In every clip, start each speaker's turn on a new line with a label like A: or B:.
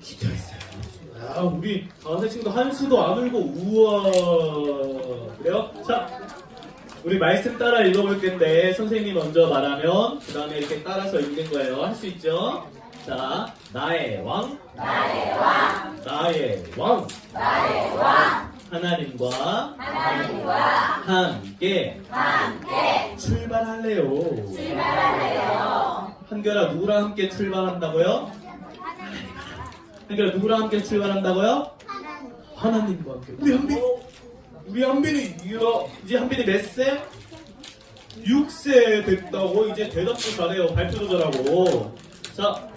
A: 기도했어요. 아, 우리 다섯 친구 한 수도 안 울고 우와. 그래요? 자, 우리 말씀 따라 읽어볼 텐데 선생님 먼저 말하면 그 다음에 이렇게 따라서 읽는 거예요. 할 수 있죠? 자, 나의 왕, 나의 왕, 나의 왕, 나의 왕. 하나님과 하나님과 함께 함께 출발할래요. 출발할래요. 한결아 누구랑 함께 출발한다고요? 한결아 누구랑 함께 출발한다고요? 하나님과 함께. 우리 한빈 우리 한빈이 이야, 이제 한빈이 몇 세? 6세 됐다고 이제 대답도 잘해요. 발표도 잘하고. 자,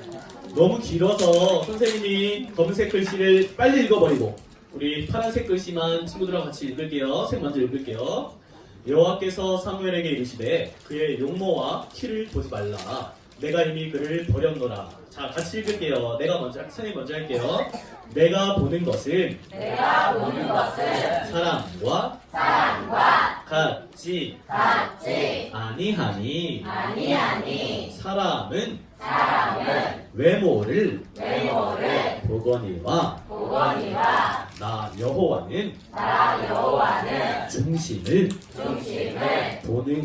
A: 너무 길어서 선생님이 검은색 글씨를 빨리 읽어버리고 우리 파란색 글씨만 친구들하고 같이 읽을게요. 색 먼저 읽을게요. 여호와께서 사무엘에게 이르시되 그의 용모와 키를 보지 말라. 내가 이미 그를 버렸노라. 자, 같이 읽을게요. 내가 먼저, 선생님 먼저 할게요. 내가 보는 것은
B: 내가 보는 것은
A: 사람과
B: 사람과
A: 같이
B: 같이
A: 아니하니
B: 아니하니
A: 사람은
B: 사람은
A: 외모를
B: 외모를
A: 보거니와
B: 보거니와
A: 나 여호와는
B: 나 여호와는
A: 중심을
B: 중심을
A: 보는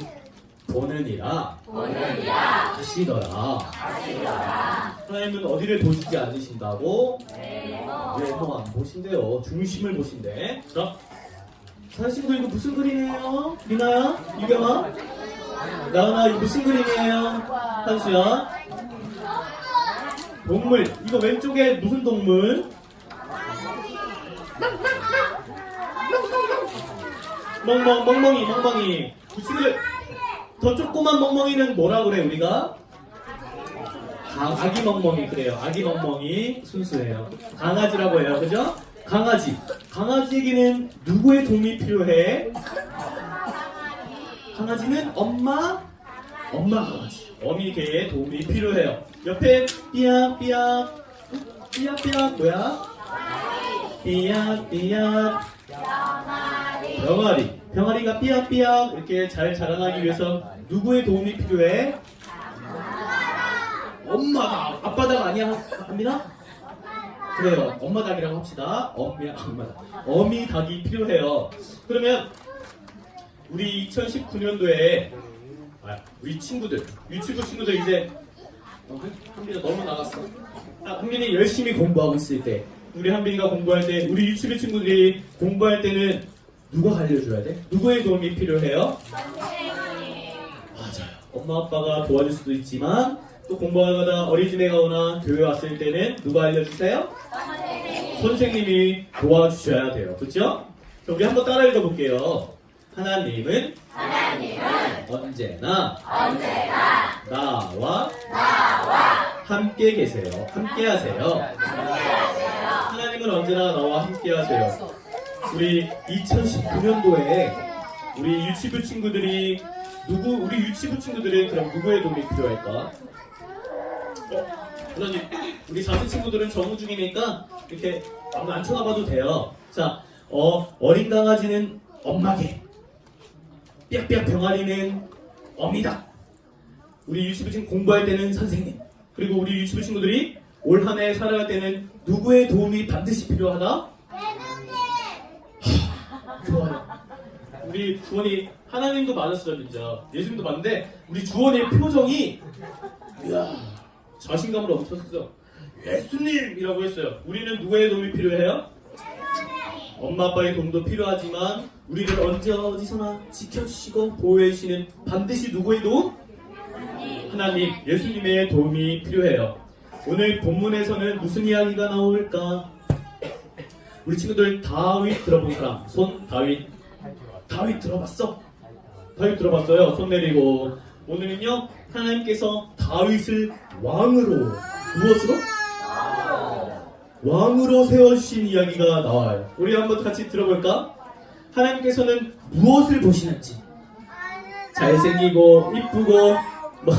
A: 보느니라
B: 보느니라
A: 하시더라.
B: 하시더라
A: 하나님은 어디를 보시지 않으신다고?
B: 외모
A: 외모 안 보신대요. 중심을 보신대. 자, 사신구 이거 무슨 그림이에요? 리나야? 유경아? 나은아 이거 무슨 그림이에요? 한수야? 동물. 이거 왼쪽에 무슨 동물? 멍멍 멍멍이 멍멍이. 그 친구들 더 조그만 멍멍이는 뭐라 그래 우리가? 아, 아기 멍멍이 그래요. 아기 멍멍이 순수해요. 강아지라고 해요. 그죠? 강아지. 강아지에게는 누구의 도움이 필요해? 강아지는 엄마? 엄마 강아지. 어미개의 도움이 필요해요. 옆에 삐약삐약. 삐약삐약 뭐야? 삐약삐약. 병아리. 병아리가 삐약삐약 이렇게 잘 자라나기 위해서 누구의 도움이 필요해? 엄마가. 아빠닭 아니야? 합니다? 그래요. 엄마 닭이라고 합시다. 어미 엄마닭 어미 닭이 필요해요. 그러면 우리 2019년도에 아, 우리 친구들 유치부 친구들 이제 어, 한- 한빈이 너무 나갔어. 아, 한빈이 열심히 공부하고 있을 때 우리 한빈이가 공부할 때 우리 유치부 친구들이 공부할 때는 누가 알려줘야 돼? 누구의 도움이 필요해요? 맞아요. 엄마 아빠가 도와줄 수도 있지만 또 공부하다가 어린이집에 가거나 교회 왔을 때는 누가 알려주세요? 선생님이 도와주셔야 돼요. 그렇죠? 우리 한번 따라 읽어볼게요. 하나님은
B: 하나님은
A: 언제나
B: 언제나
A: 나와
B: 나와
A: 함께 계세요. 함께 하세요.
B: 함께 하세요
A: 하나님은 언제나 나와 함께 하세요. 우리 2019년도에 우리 유치부 친구들이 누구 우리 유치부 친구들은 그럼 누구의 도움이 필요할까? 어, 그러니 우리 자세 친구들은 정우 중이니까 이렇게 아무 안 쳐다봐도 돼요. 자, 어 어린 강아지는 엄마개, 삐약삐약 병아리는 어미다. 우리 유치부 친구 공부할 때는 선생님. 그리고 우리 유치부 친구들이 올 한해 살아갈 때는 누구의 도움이 반드시 필요하다? 좋아요. 우리 주원이 하나님도 맞았어요 진짜 예수님도 맞는데 우리 주원이의 표정이 이야 자신감을 넘쳤어 예수님이라고 했어요 우리는 누구의 도움이 필요해요? 엄마 아빠의 도움도 필요하지만 우리를 언제 어디서나 지켜주시고 보호해 주시는 반드시 누구의 도움? 하나님 예수님의 도움이 필요해요 오늘 본문에서는 무슨 이야기가 나올까? 우리 친구들 다윗 들어본 사람 손 다윗 다윗 들어봤어? 다윗 들어봤어요 손 내리고 오늘은요 하나님께서 다윗을 왕으로 무엇으로? 왕으로 세워주신 이야기가 나와요 우리 한번 같이 들어볼까? 하나님께서는 무엇을 보시는지 잘생기고 이쁘고 뭐,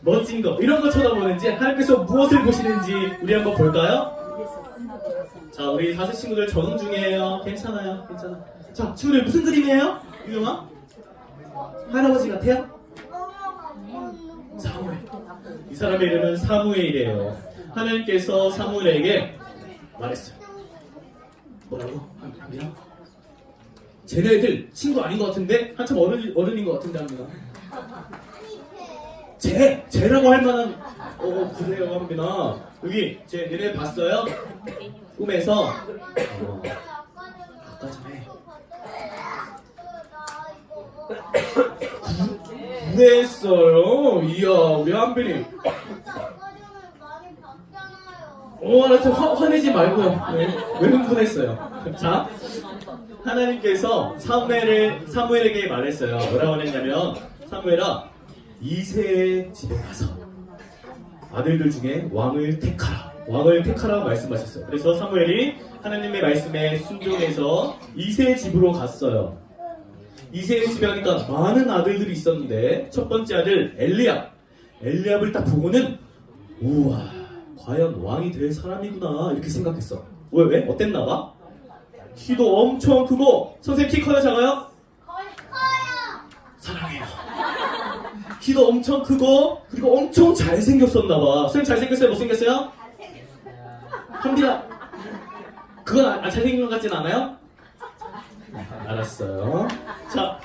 A: 멋진 거 이런 거 쳐다보는지 하나님께서 무엇을 보시는지 우리 한번 볼까요? 자, 우리 다섯 친구들 적응 중이에요. 괜찮아요. 괜찮아. 자, 친구들 무슨 그림이에요? 유영아? 할아버지 같아요? 사무엘. 이 사람의 이름은 사무엘이에요. 하나님께서 사무엘에게 말했어요. 뭐라고? 한비야? 쟤네들 친구 아닌 것 같은데 한참 어른 어른인 것 같은데 한비나. 쟤 쟤라고 할 만한 어 그래요 한비나. 여기 쟤 얘네 봤어요? 꿈에서 어, 아까 전에 그랬어요. 이야 우리 한빈이. 어, 알았어. 화, 화내지 말고요. 네. 왜 흥분했어요? 자, 하나님께서 사무엘을, 사무엘에게 말했어요. 뭐라고 했냐면, 사무엘아, 이세의 집에 가서 아들들 중에 왕을 택하라. 왕을 택하라 말씀하셨어요. 그래서 사무엘이 하나님의 말씀에 순종해서 이세의 집으로 갔어요. 이세의 집에 가니까 많은 아들들이 있었는데 첫 번째 아들 엘리압. 엘리압을 딱 보고는 우와 과연 왕이 될 사람이구나 이렇게 생각했어. 왜 왜? 어땠나 봐? 키도 엄청 크고 선생님 키 커요 작아요? 키도 엄청 크고 그리고 엄청 잘생겼었나 봐. 선생님 잘생겼어요? 못생겼어요? 한비야 그건 아, 아, 잘생긴 것 같진 않아요? 알았어요. 자,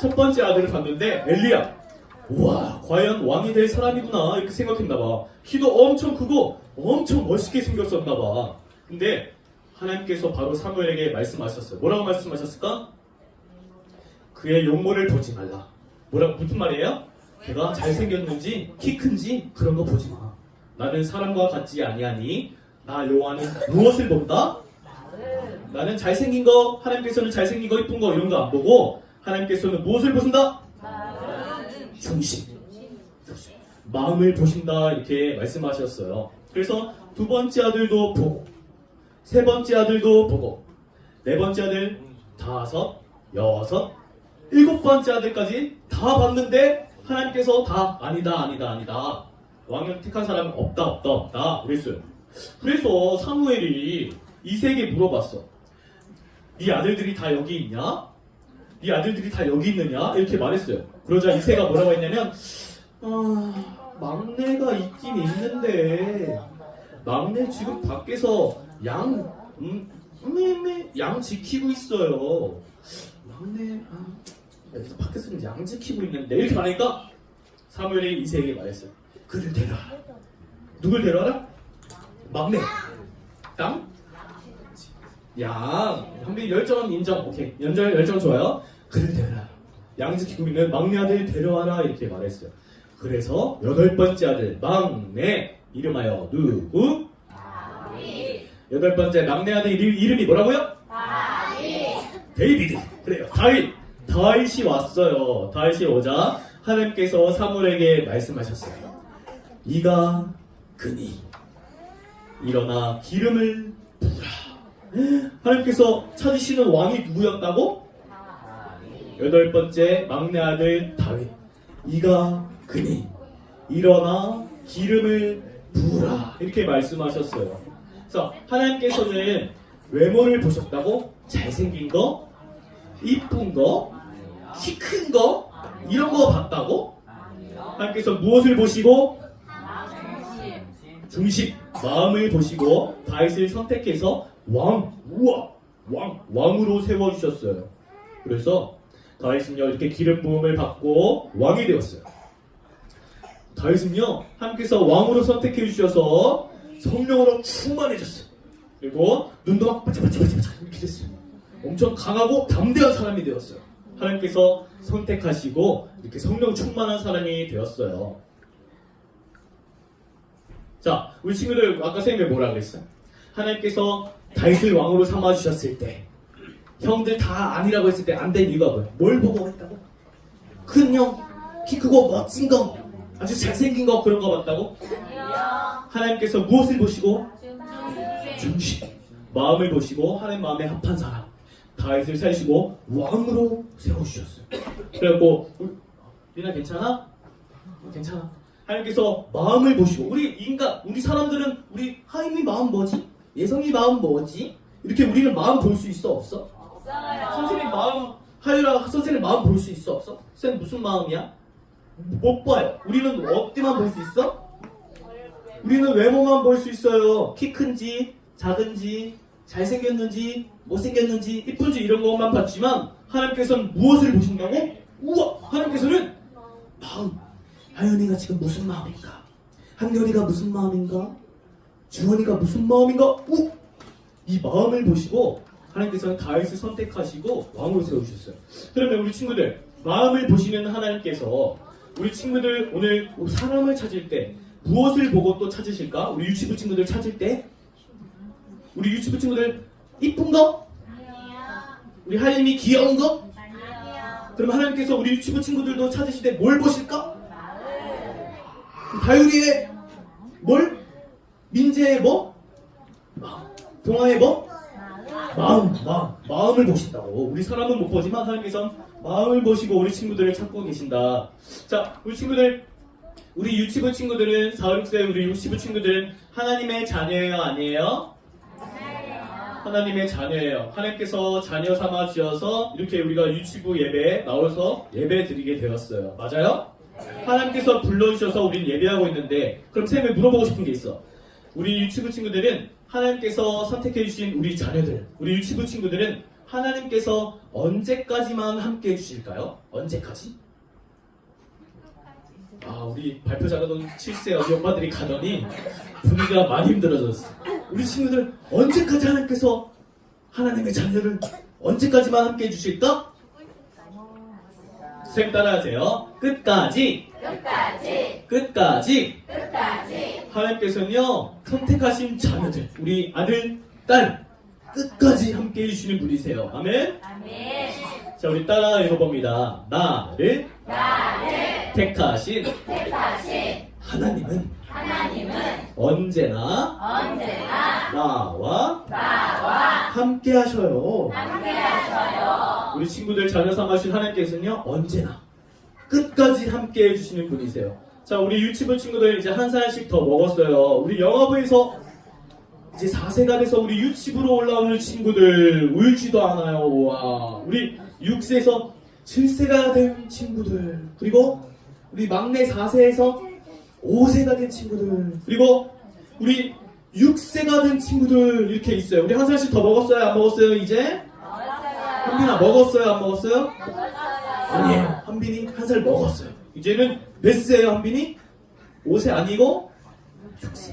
A: 첫 번째 아들을 봤는데 엘리야. 우와, 과연 왕이 될 사람이구나 이렇게 생각했나 봐. 키도 엄청 크고 엄청 멋있게 생겼었나 봐. 근데 하나님께서 바로 사무엘에게 말씀하셨어요. 뭐라고 말씀하셨을까? 그의 용모를 보지 말라. 뭐라 무슨 말이에요? 걔가 잘생겼는지 키 큰지 그런 거 보지 마. 나는 사람과 같지 아니하니 나 여호와는 무엇을 본다? 나는 잘생긴 거, 하나님께서는 잘생긴 거, 이쁜 거 이런 거 안 보고 하나님께서는 무엇을 보신다? 중심. 중심. 마음을 보신다 이렇게 말씀하셨어요. 그래서 두 번째 아들도 보고 세 번째 아들도 보고 네 번째 아들 다섯 여섯 일곱 번째 아들까지 다 봤는데 하나님께서 다 아니다 아니다 아니다 왕을 택한 사람은 없다 없다 없다 그랬어요. 그래서 사무엘이 이세에게 물어봤어. 네 아들들이 다 여기 있냐? 네 아들들이 다 여기 있느냐? 이렇게 말했어요. 그러자 이세가 뭐라고 했냐면, 아, 막내가 있긴 있는데, 막내 지금 밖에서 양, 음, 매매 양 지키고 있어요. 막내, 아, 여기서 밖에서 는 양 지키고 있는데, 이렇게 말하니까, 사무엘이 이세에게 말했어요. 그를 데려라. 누굴 데려와라? 막내. 땅? 양. 한빈 열정 인정. 오케이. 연정 열정 좋아요. 그를 데려라. 양 지키고 있는 막내 아들 데려와라 이렇게 말했어요. 그래서 여덟 번째 아들 막내 이름하여 누구? 여덟 번째 막내 아들 이름, 이름이 뭐라고요? 데이비드. 그래요. 다윗. 다윗이 왔어요. 다윗이 오자 하나님께서 사무엘에게 말씀하셨어요. 네가 그니 일어나 기름을 부으라. 하나님께서 찾으시는 왕이 누구였다고? 여덟 번째 막내 아들 다윗. 네가 그니 일어나 기름을 부으라. 이렇게 말씀하셨어요. 그래서 하나님께서는 외모를 보셨다고 잘생긴 거, 이쁜 거, 키 큰 거, 이런 거 봤다고? 하나님께서 무엇을 보시고 중심 마음을 보시고 다윗을 선택해서 왕 우와 왕 왕으로 세워 주셨어요. 그래서 다윗은요 이렇게 기름 부음을 받고 왕이 되었어요. 다윗은요 하나님께서 왕으로 선택해 주셔서 성령으로 충만해졌어요. 그리고 눈도 막 반짝반짝반짝 이렇게 됐어요. 엄청 강하고 담대한 사람이 되었어요. 하나님께서 선택하시고 이렇게 성령 충만한 사람이 되었어요. 자, 우리 친구들 아까 선생님이 뭐라 그랬어요? 하나님께서 다윗을 왕으로 삼아 주셨을 때 형들 다 아니라고 했을 때 안 된 이유가 뭐예요? 뭘 보고 했다고? 큰 형, 키 크고 멋진 거, 아주 잘생긴 거 그런 거 봤다고? 하나님께서 무엇을 보시고 중심, 마음을 보시고 하나님 마음에 합한 사람 다윗을 살시고 왕으로 세워주셨어요. 그래갖고 리나 괜찮아? 괜찮아. 하나님께서 마음을 보시고 우리 인간 우리 사람들은 우리 하임이 마음 뭐지? 예성이 마음 뭐지? 이렇게 우리는 마음 볼 수 있어 없어? 선생님 마음 하유라 선생님 마음 볼 수 있어 없어? 선생님 무슨 마음이야? 못 봐요. 우리는 어디만 볼 수 있어? 우리는 외모만 볼 수 있어요. 키 큰지, 작은지, 잘생겼는지, 못생겼는지, 이쁜지 이런 것만 봤지만 하나님께서는 무엇을 보신다고? 우와! 하나님께서는 마음. 하연이가 지금 무슨 마음인가? 한결이가 무슨 마음인가? 주원이가 무슨 마음인가? 우! 이 마음을 보시고 하나님께서는 다윗을 선택하시고 왕으로 세우셨어요. 그러면 우리 친구들 마음을 보시는 하나님께서 우리 친구들 오늘 사람을 찾을 때 무엇을 보고 또 찾으실까? 우리 유치부 친구들 찾을 때 우리 유치부 친구들 이쁜 거? 우리 하임이 귀여운 거? 그럼 하나님께서 우리 유치부 친구들도 찾으실 때뭘 보실까? 다율이의 뭘? 민재의 뭐? 마음. 동아의 뭐? 마음, 마음, 마음을 보신다고. 우리 사람은 못 보지만 하나님께서는 마음을 보시고 우리 친구들을 찾고 계신다. 자, 우리 친구들, 우리 유치부 친구들은 4, 6세 우리 유치부 친구들은 하나님의 자녀예요, 아니에요? 하나님의 자녀예요. 하나님께서 자녀 삼아 지어서 이렇게 우리가 유치부 예배에 나와서 예배 드리게 되었어요. 맞아요? 하나님께서 불러주셔서 우리는 예배하고 있는데 그럼 쌤이 물어보고 싶은 게 있어. 우리 유치부 친구들은 하나님께서 선택해 주신 우리 자녀들, 우리 유치부 친구들은 하나님께서 언제까지만 함께 해주실까요? 언제까지? 아, 우리 발표 잘하던 7세 어디 엄마들이 가더니 분위기가 많이 힘들어졌어. 우리 친구들 언제까지 하나님께서 하나님의 자녀를 언제까지만 함께 해주실까? 쌤 따라하세요. 끝까지,
B: 끝까지.
A: 끝까지.
B: 끝까지.
A: 하나님께서는요 선택하신 자녀들 우리 아들 딸 끝까지 함께 해주시는 분이세요. 아멘.
B: 아멘.
A: 자 우리 따라 읽어봅니다. 나를
B: 나를
A: 택하신
B: 택하신
A: 하나님은
B: 하나님은
A: 언제나
B: 언제나
A: 나와
B: 나와
A: 함께 하셔요.
B: 함께하셔요.
A: 우리 친구들 자녀 삼으신 하나님께서는요 언제나 끝까지 함께 해주시는 분이세요. 자 우리 유치부 친구들 이제 한 살씩 더 먹었어요. 우리 영어부에서 이제 4세가 돼서 우리 유치부로 올라오는 친구들 울지도 않아요. 와 우리 6세에서 7세가 된 친구들 그리고 우리 막내 4세에서 5세가 된 친구들 그리고 우리 6세가 된 친구들 이렇게 있어요 우리 한 살씩 더 먹었어요 안 먹었어요 이제? 한빈아 먹었어요 안 먹었어요? 아니에요 한빈이 한 살 먹었어요 이제는 몇 세예요 한빈이? 5세 아니고 6세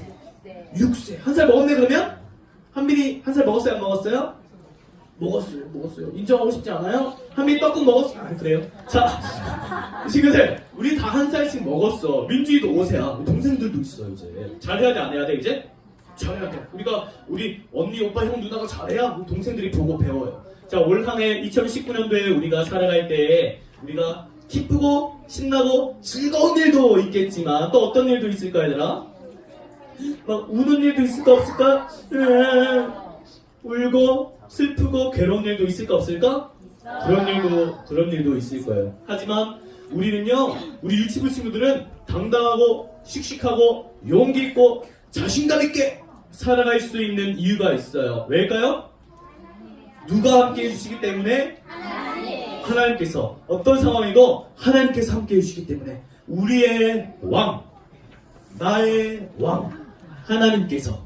A: 6세 한 살 먹었네 그러면? 한빈이 한 살 먹었어요 안 먹었어요? 먹었어요 먹었어요 인정하고 싶지 않아요? 한빈이 떡국 먹었어? 아 그래요? 자 친구들 우리 다 한 살씩 먹었어 민주이도 5세야 동생들도 있어 이제 잘해야 돼 안 해야 돼 이제? 잘해야 돼 우리가 우리 언니 오빠 형 누나가 잘해야 동생들이 보고 배워요 자 올 한 해 2019년도에 우리가 살아갈 때 우리가 기쁘고 신나고 즐거운 일도 있겠지만 또 어떤 일도 있을까 얘들아? 막 우는 일도 있을까 없을까? 울고 슬프고 괴로운 일도 있을까 없을까? 그런 일도 그런 일도 있을 거예요. 하지만 우리는요, 우리 유치부 친구들은 당당하고 씩씩하고 용기 있고 자신감 있게 살아갈 수 있는 이유가 있어요. 왜일까요? 누가 함께 해주시기 때문에 하나님께서 어떤 상황이고 하나님께서 함께 해주시기 때문에 우리의 왕, 나의 왕, 하나님께서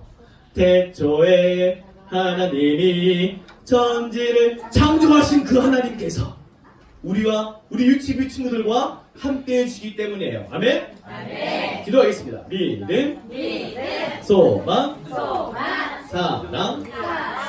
A: 태초에 하나님이 천지를 창조하신 그 하나님께서 우리와 우리 유치부 친구들과 함께 해주시기 때문이에요. 아멘?
B: 아멘
A: 기도하겠습니다. 믿음,
B: 믿음
A: 소망,
B: 소망
A: 사랑,
B: 사랑